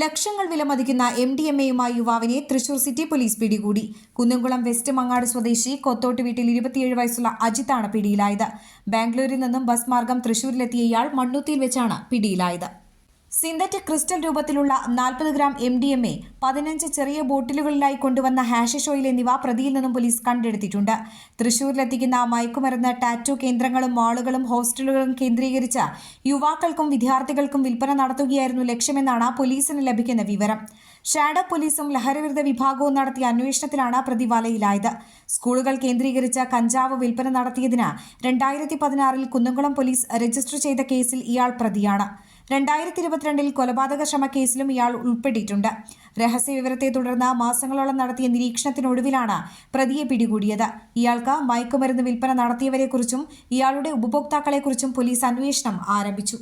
ലക്ഷങ്ങൾ വിലമതിക്കുന്ന M D M എയുമായി യുവാവിനെ തൃശൂർ സിറ്റി പോലീസ് പിടികൂടി. കുന്നംകുളം വെസ്റ്റ് മങ്ങാട് സ്വദേശി കൊത്തോട്ട് വീട്ടിൽ ഇരുപത്തിയേഴ് വയസ്സുള്ള അജിത്താണ് പിടിയിലായത്. ബാംഗ്ലൂരിൽ നിന്നും ബസ് മാർഗം തൃശൂരിലെത്തിയ ഇയാൾ മണ്ണുത്തിയിൽ വെച്ചാണ് പിടിയിലായത്. സിന്തറ്റിക് ക്രിസ്റ്റൽ രൂപത്തിലുള്ള നാൽപ്പത് gram M D M A പതിനഞ്ച് ചെറിയ ബോട്ടിലുകളിലായി കൊണ്ടുവന്ന ഹാഷിഷ് ഓയിൽ എന്നിവ പ്രതിയിൽ നിന്നും പോലീസ് കണ്ടെടുത്തിട്ടുണ്ട്. തൃശൂരിലെത്തിക്കുന്ന മയക്കുമരുന്ന് ടാറ്റു കേന്ദ്രങ്ങളും മാളുകളും ഹോസ്റ്റലുകളും കേന്ദ്രീകരിച്ച് യുവാക്കൾക്കും വിദ്യാർത്ഥികൾക്കും വിൽപ്പന നടത്തുകയായിരുന്നു ലക്ഷ്യമെന്നാണ് പോലീസിന് ലഭിക്കുന്ന വിവരം. ഷാഡോ പോലീസും ലഹരിവിരുദ്ധ വിഭാഗവും നടത്തിയ അന്വേഷണത്തിലാണ് പ്രതി വലയിലായത്. സ്കൂളുകൾ കേന്ദ്രീകരിച്ച് കഞ്ചാവ് വിൽപ്പന നടത്തിയതിന് രണ്ടായിരത്തി പതിനാറിൽ കുന്നംകുളം പോലീസ് രജിസ്റ്റർ ചെയ്ത കേസിൽ ഇയാൾ പ്രതിയാണ്. രണ്ടായിരത്തി ഇരുപത്തിരണ്ടിൽ കൊലപാതക ശ്രമ കേസിലും ഇയാൾ ഉൾപ്പെട്ടിട്ടുണ്ട്. രഹസ്യ വിവരത്തെ തുടർന്ന് മാസങ്ങളോളം നടത്തിയ നിരീക്ഷണത്തിനൊടുവിലാണ് പ്രതിയെ പിടികൂടിയത്. ഇയാൾക്ക് മയക്കുമരുന്ന് വിൽപ്പന നടത്തിയവരെക്കുറിച്ചും ഇയാളുടെ ഉപഭോക്താക്കളെക്കുറിച്ചും പോലീസ് അന്വേഷണം ആരംഭിച്ചു.